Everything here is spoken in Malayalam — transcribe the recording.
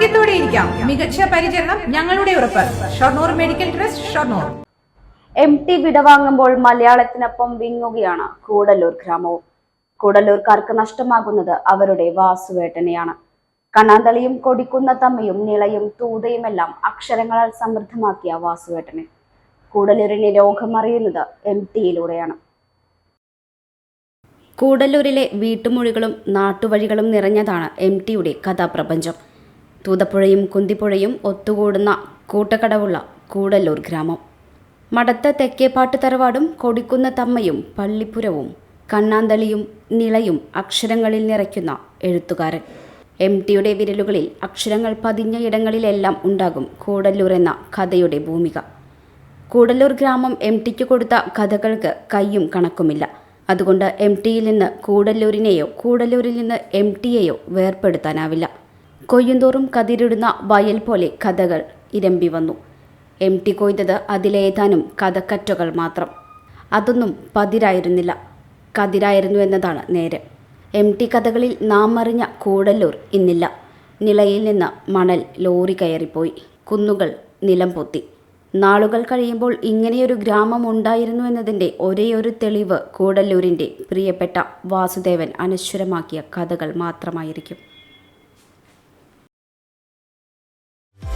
ആരോഗ്യത്തോടെ ഇരിക്കാം. മികച്ച പരിചരണം ഞങ്ങളുടെ ഉറപ്പ്. Shoranur medical trust Shoranur. M T വിടവാങ്ങുമ്പോൾ മലയാളത്തിനൊപ്പം വിങ്ങുകയാണ് കൂടല്ലൂർ ഗ്രാമവും. കൂടല്ലൂർക്കാർക്ക് നഷ്ടമാകുന്നത് അവരുടെ വാസുവേട്ടനെയാണ്. കണ്ണാന്തളിയും കൊടിക്കുന്ന തമ്മയും നിളയും തൂതയുമെല്ലാം അക്ഷരങ്ങളാൽ സമൃദ്ധമാക്കിയ വാസുവേട്ടനെ. കൂടല്ലൂരിനെ രോഗമറിയുന്നത് എം ടിയിലൂടെയാണ്. കൂടല്ലൂരിലെ വീട്ടുമൊഴികളും നാട്ടുവഴികളും നിറഞ്ഞതാണ് എം ടിയുടെ കഥാപ്രപഞ്ചം. തൂതപ്പുഴയും കുന്തിപ്പുഴയും ഒത്തുകൂടുന്ന കൂട്ടക്കടവുള്ള കൂടല്ലൂർ ഗ്രാമം. മടത്ത തെക്കേപ്പാട്ട് തറവാടും കൊടിക്കുന്ന തമ്മയും പള്ളിപ്പുരവും കണ്ണാന്തളിയും നിളയും അക്ഷരങ്ങളിൽ നിറയ്ക്കുന്ന എഴുത്തുകാരൻ. എം ടിയുടെ വിരലുകളിൽ അക്ഷരങ്ങൾ പതിഞ്ഞ ഇടങ്ങളിലെല്ലാം ഉണ്ടാകും കൂടല്ലൂർ എന്ന കഥയുടെ ഭൂമിക. കൂടല്ലൂർ ഗ്രാമം എം ടിക്ക് കൊടുത്ത കഥകൾക്ക് കയ്യും കണക്കുമില്ല. അതുകൊണ്ട് എം ടിയിൽ നിന്ന് കൂടല്ലൂരിനെയോ കൂടല്ലൂരിൽ നിന്ന് എം ടിയെയോ വേർപെടുത്താനാവില്ല കൊയ്യുന്തോറും കതിരിടുന്ന വയൽ പോലെ കഥകൾ ഇരമ്പി വന്നു. എം ടി കൊയ്തത് അതിലേതാനും കഥക്കറ്റകൾ മാത്രം. അതൊന്നും പതിരായിരുന്നില്ല. കതിരായിരുന്നു എന്നതാണ് നേരെ. എം ടി കഥകളിൽ നാം അറിഞ്ഞ കൂടല്ലൂർ ഇന്നില്ല. നിലയിൽ നിന്ന് മണൽ ലോറി കയറിപ്പോയി. കുന്നുകൾ നിലം പൊത്തി. നാളുകൾ കഴിയുമ്പോൾ ഇങ്ങനെയൊരു ഗ്രാമം ഉണ്ടായിരുന്നു എന്നതിന്റെ ഒരേയൊരു തെളിവ് കൂടല്ലൂരിന്റെ പ്രിയപ്പെട്ട വാസുദേവൻ അനശ്വരമാക്കിയ കഥകൾ മാത്രമായിരിക്കും.